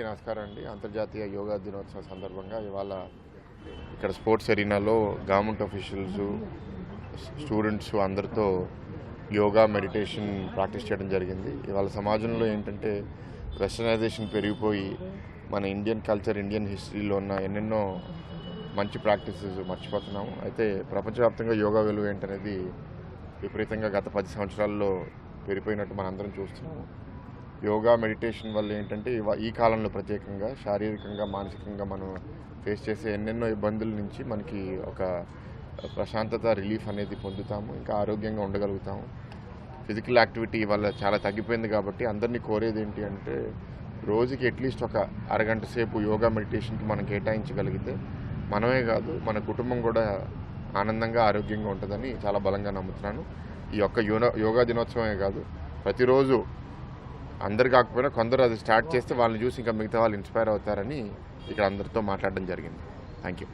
అందరికీ నమస్కారం అండి. అంతర్జాతీయ యోగా దినోత్సవం సందర్భంగా ఇవాళ ఇక్కడ స్పోర్ట్స్ ఎరీనాలో గవర్నమెంట్ అఫీషియల్స్ స్టూడెంట్స్ అందరితో యోగా మెడిటేషన్ ప్రాక్టీస్ చేయడం జరిగింది. ఇవాళ సమాజంలో ఏంటంటే వెస్టర్నైజేషన్ పెరిగిపోయి మన ఇండియన్ కల్చర్ ఇండియన్ హిస్టరీలో ఉన్న ఎన్నెన్నో మంచి ప్రాక్టీసెస్ మర్చిపోతున్నాము. అయితే ప్రపంచవ్యాప్తంగా యోగా విలువ ఏంటనేది విపరీతంగా గత పది సంవత్సరాల్లో పెరిగిపోయినట్టు మనం అందరం చూస్తున్నాము. యోగా మెడిటేషన్ వల్ల ఏంటంటే ఈ కాలంలో ప్రత్యేకంగా శారీరకంగా మానసికంగా మనం ఫేస్ చేసే ఎన్నెన్నో ఇబ్బందుల నుంచి మనకి ఒక ప్రశాంతత రిలీఫ్ అనేది పొందుతాము ఇంకా ఆరోగ్యంగా ఉండగలుగుతాము. ఫిజికల్ యాక్టివిటీ వల్ల చాలా తగ్గిపోయింది కాబట్టి అందరినీ కోరేది ఏంటి అంటే రోజుకి అట్లీస్ట్ ఒక అరగంట సేపు యోగా మెడిటేషన్కి మనం కేటాయించగలిగితే మనమే కాదు మన కుటుంబం కూడా ఆనందంగా ఆరోగ్యంగా ఉంటుందని చాలా బలంగా నమ్ముతున్నాను. ఈ యొక్క యోగా యోగా దినోత్సవమే కాదు ప్రతిరోజు అందరు కాకపోయినా కొందరు అది స్టార్ట్ చేస్తే వాళ్ళని చూసి ఇంకా మిగతా వాళ్ళు ఇన్స్పైర్ అవుతారని ఇక్కడ అందరితో మాట్లాడడం జరిగింది. Thank you